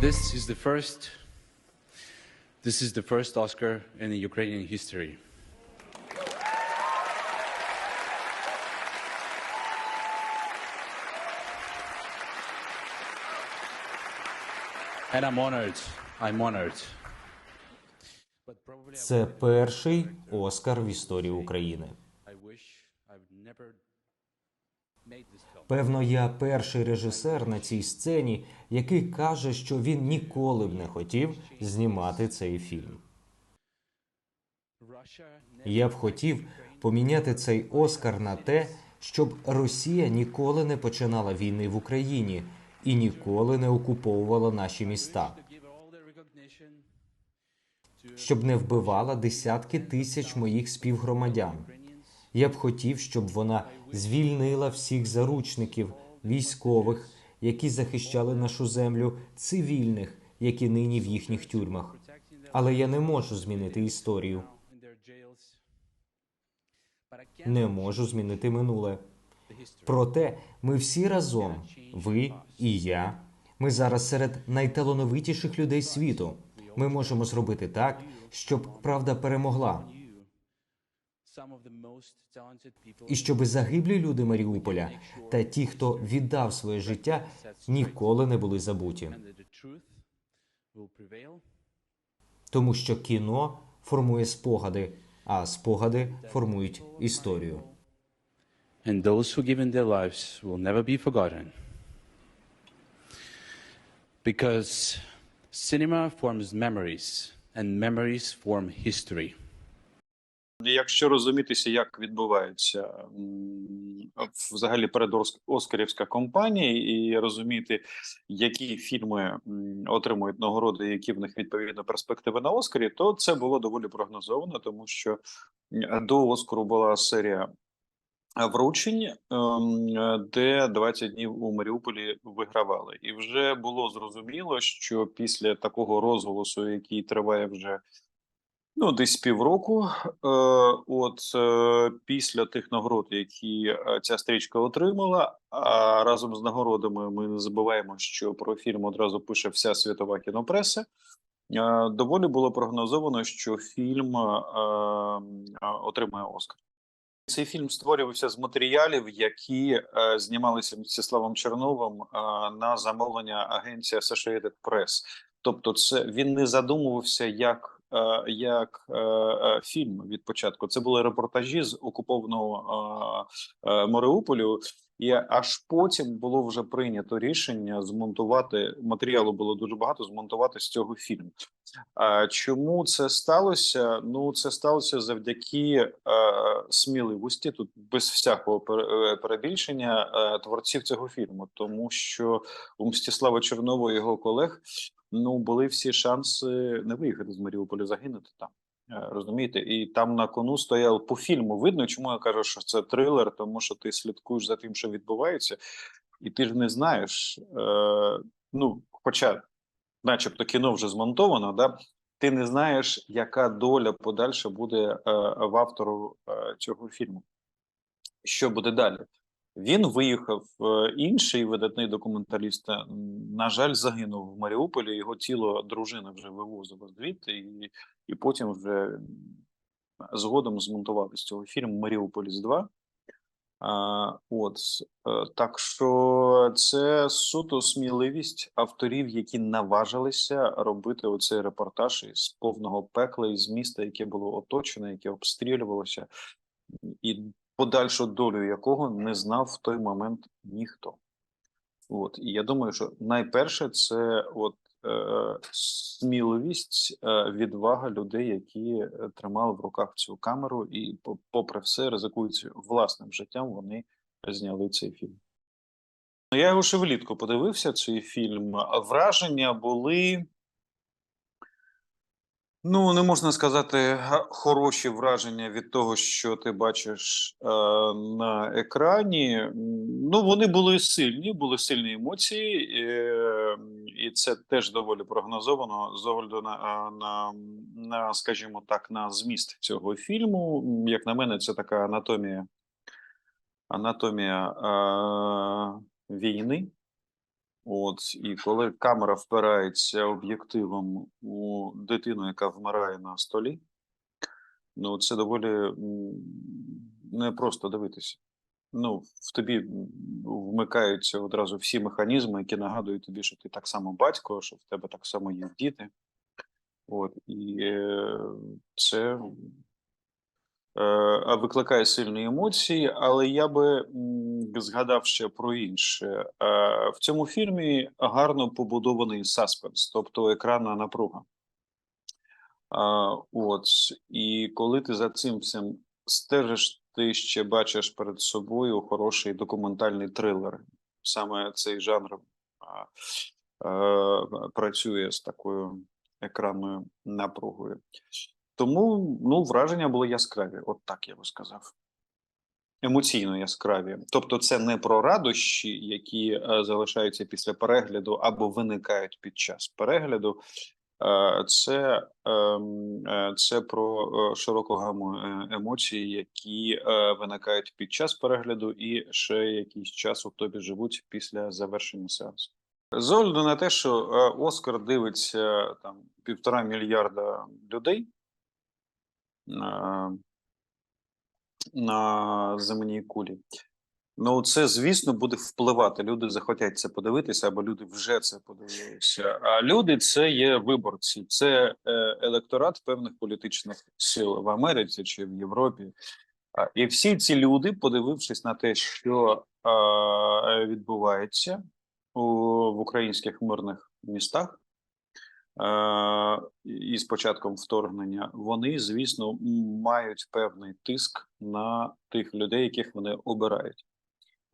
This is the first. This is the first Oscar in the Ukrainian history. And I'm honored. I'm honored. But probably I Це перший Оскар в історії України. Певно, я перший режисер на цій сцені, який каже, що він ніколи б не хотів знімати цей фільм. Я б хотів поміняти цей Оскар на те, щоб Росія ніколи не починала війни в Україні і ніколи не окуповувала наші міста, щоб не вбивала десятки тисяч моїх співгромадян. Я б хотів, щоб вона звільнила всіх заручників, військових, які захищали нашу землю, цивільних, які нині в їхніх тюрмах. Але я не можу змінити історію, не можу змінити минуле. Проте ми всі разом, ви і я, ми зараз серед найталановитіших людей світу. Ми можемо зробити так, щоб правда перемогла, і щоб загиблі люди Маріуполя та ті, хто віддав своє життя, ніколи не були забуті. Тому що кіно формує спогади, а спогади формують історію. And those who give in their lives will never be forgotten. Because cinema forms memories, and memories form history. Якщо розумітися, як відбувається взагалі передоскарівська компанія, і розуміти, які фільми отримують нагороди, які в них відповідно перспективи на Оскарі, то це було доволі прогнозовано, тому що до Оскару була серія вручень, ем, де 20 днів у Маріуполі вигравали, і вже було зрозуміло, що після такого розголосу, який триває вже Ну, десь півроку. Е, от е, після тих нагород, які е, ця стрічка отримала, а разом з нагородами ми не забуваємо, що про фільм одразу пише вся світова кінопреса. Доволі було прогнозовано, що фільм отримає Оскар. Цей фільм створювався з матеріалів, які знімалися Мстиславом Черновим на замовлення агенції Associated Press. Тобто, це він не задумувався як, як е, е, фільм від початку. Це були репортажі з окупованого е, е, Маріуполю, і аж потім було вже прийнято рішення змонтувати матеріалу. Було дуже багато змонтувати з цього фільму. А чому це сталося? Ну, це сталося завдяки е, сміливості, тут без всякого пере- е, перебільшення е, творців цього фільму, тому що у Мстислава Чернова і його колег ну були всі шанси не виїхати з Маріуполя, загинути там. Е, Розумієте, і там на кону стояв по фільму. Видно, чому я кажу, що це трилер, тому що ти слідкуєш за тим, що відбувається, і ти ж не знаєш. Е, ну, хоча, начебто, кіно вже змонтовано, да, ти не знаєш, яка доля подальша буде е, в автору е, цього фільму. Що буде далі? Він виїхав. е, Інший видатний документаліст, е, на жаль, загинув в Маріуполі. Його тіло дружина вже вивозила звідти, і, і потім вже згодом змонтували з цього фільму Маріуполіс 2. А, от е, так що це суто сміливість авторів, які наважилися робити оцей репортаж із повного пекла із міста, яке було оточене, яке обстрілювалося, і подальшу долю якого не знав в той момент ніхто. От і я думаю, що найперше це от е, сміливість, е, відвага людей, які е, тримали в руках цю камеру, і попри все, ризикуючи власним життям, вони зняли цей фільм. Ну, Я його ще влітку подивився, цей фільм. Враження були. Ну, не можна сказати хороші враження від того, що ти бачиш е, на екрані. Ну, вони були сильні, були сильні емоції, е, і це теж доволі прогнозовано з огляду на, на, на, скажімо так, на зміст цього фільму. Як на мене, це така анатомія, анатомія е, війни. От і коли камера впирається об'єктивом у дитину, яка вмирає на столі, ну це доволі непросто дивитися. Ну, в тобі вмикаються одразу всі механізми, які нагадують тобі, що ти так само батько, що в тебе так само є діти. От, і е, це викликає сильні емоції, але я би згадав ще про інше. Е, в цьому фільмі гарно побудований саспенс, тобто екранна напруга. От, і коли ти за цим всім стежиш, ти ще бачиш перед собою хороший документальний трилер. Саме цей жанр е, працює з такою екранною напругою. Тому ну, враження були яскраві, от так я би сказав. Емоційно яскраві. Тобто, це не про радощі, які е, залишаються після перегляду або виникають під час перегляду. Е, Це, ем, е, це про е, широку гаму емоцій, які виникають під час перегляду, і ще якийсь час у тобі живуть після завершення сеансу. З огляду на те, що Оскар дивиться там півтора мільярда людей на, на земній кулі. Ну, це, звісно, буде впливати. Люди захотять це подивитися, або люди вже це подивилися. А люди це є виборці, це е, електорат певних політичних сил в Америці чи в Європі. І всі ці люди, подивившись на те, що відбувається в українських мирних містах, і з початком вторгнення, вони, звісно, мають певний тиск на тих людей, яких вони обирають.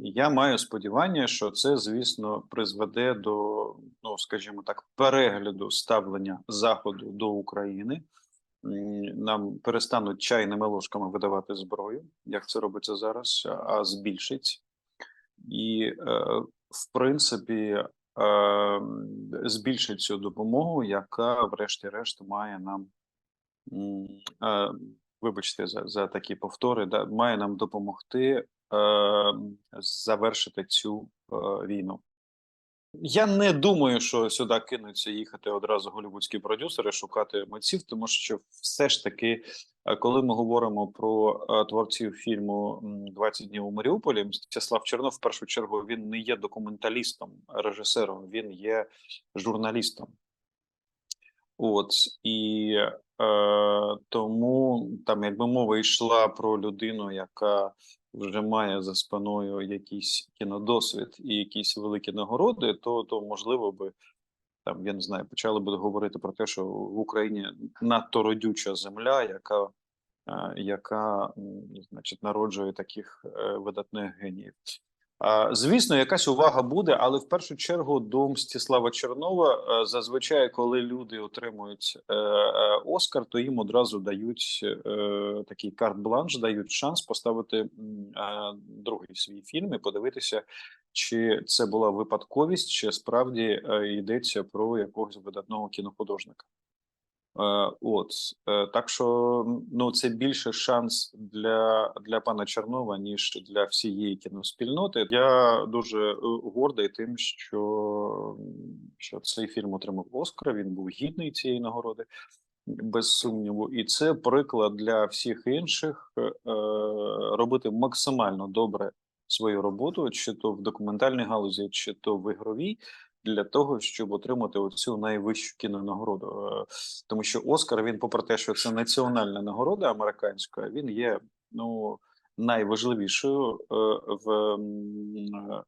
Я маю сподівання, що це, звісно, призведе до, ну скажімо так, перегляду ставлення Заходу до України. Нам перестануть чайними ложками видавати зброю, як це робиться зараз, а- збільшить. І, е, в принципі, е, збільшить цю допомогу, яка, врешті-решт, має нам, е, вибачте за, за такі повтори, да, має нам допомогти е, завершити цю е, війну. Я не думаю, що сюди кинуться їхати одразу голівудські продюсери шукати митців, тому що все ж таки, е, коли ми говоримо про е, творців фільму м, «20 днів у Маріуполі, Мстислав Чернов, в першу чергу, він не є документалістом, режисером, він є журналістом. От і е, тому там, якби мова йшла про людину, яка вже має за спиною якийсь кінодосвід і якісь великі нагороди, то, то можливо би там, я не знаю, почали би говорити про те, що в Україні надто родюча земля, яка, е, яка значить, народжує таких е, видатних геніїв. Звісно, якась увага буде, але в першу чергу до Мстислава Чернова е, зазвичай, коли люди отримують е, е, Оскар, то їм одразу дають такий карт-бланш, дають шанс поставити другий свій фільм і подивитися, чи це була випадковість, чи справді йдеться про якогось видатного кінохудожника. Е, От е, так що ну це більше шанс для, для пана Чернова, ніж для всієї кіноспільноти. Я дуже е, гордий тим, що, що цей фільм отримав Оскар. Він був гідний цієї нагороди, без сумніву, і це приклад для всіх інших робити максимально добре свою роботу, чи то в документальній галузі, чи то в ігровій для того, щоб отримати оцю найвищу кінонагороду. Е, Тому що Оскар, він, попри те, що це національна нагорода американська, він є ну найважливішою е, в, е,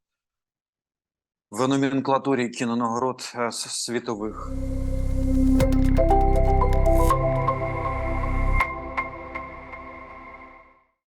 в номенклатурі кінонагород світових.